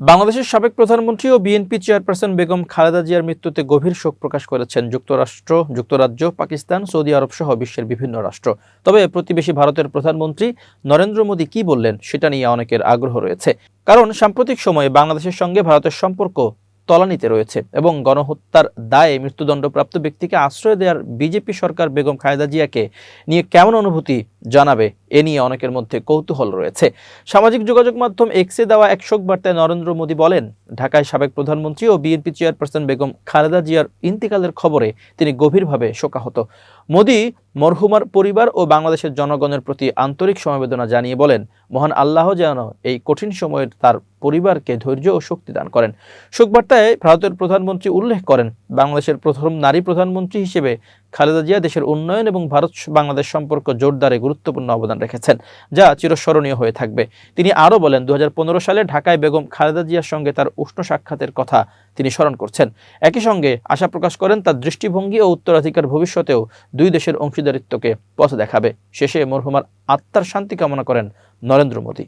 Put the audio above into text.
বাংলাদেশের সাবেক প্রধানমন্ত্রী ও বিএনপি চেয়ারপারসন বেগম খালেদা জিয়ার মৃত্যুতে গভীর শোক প্রকাশ করেছেন যুক্তরাষ্ট্র, যুক্তরাজ্য, পাকিস্তান, সৌদি আরব সহ বিশ্বের বিভিন্ন রাষ্ট্র। তবে প্রতিবেশী ভারতের প্রধানমন্ত্রী নরেন্দ্র মোদী কি বললেন, সেটা নিয়ে অনেকের আগ্রহ রয়েছে। কারণ সাম্প্রতিক সময়ে বাংলাদেশের সঙ্গে ভারতের সম্পর্ক তলানিতে রয়েছে এবং গণহত্যার দায়ে মৃত্যুদণ্ডপ্রাপ্ত ব্যক্তিকে আশ্রয় দেওয়ার বিজেপি সরকার বেগম খালেদা জিয়াকে নিয়ে কেমন অনুভূতি জানাবে। এ নিয়ে অনেকের মধ্যে কৌতূহল রয়েছে। সামাজিক যোগাযোগ মাধ্যম এক্সে দেওয়া এক শোক বার্তায় নরেন্দ্র মোদী বলেন, ঢাকায় সাবেক প্রধানমন্ত্রী ও বিএনপি চেয়ারপারসন বেগম খালেদা জিয়ার ইন্তিকালের খবরে তিনি গভীরভাবে শোকাহত। মোদী মরহুমার পরিবার ও বাংলাদেশের জনগণের প্রতি আন্তরিক সমবেদনা জানিয়ে বলেন, মহান আল্লাহ যেন এই কঠিন সময়ে তার পরিবারকে ধৈর্য ও শক্তি দান করেন। শোকবার্তায় ভারতের প্রধানমন্ত্রী উল্লেখ করেন, বাংলাদেশের প্রথম নারী প্রধানমন্ত্রী হিসেবে খালেদা জিয়া দেশের উন্নয়ন এবং ভারত বাংলাদেশ সম্পর্ক জোরদারে গুরুত্বপূর্ণ অবদান রেখেছেন, যা চিরস্মরণীয় হয়ে থাকবে। তিনি আরও বলেন দু হাজার পনেরো সালে ঢাকায় বেগম খালেদা জিয়ার সঙ্গে তার উষ্ণ সাক্ষাতের কথা তিনি স্মরণ করছেন। একই সঙ্গে আশা প্রকাশ করেন, তার দৃষ্টিভঙ্গি ও উত্তরাধিকার ভবিষ্যতেও দুই দেশের অংশীদারিত্বকে পথ দেখাবে। শেষে মরহুমার আত্মার শান্তি কামনা করেন নরেন্দ্র মোদী।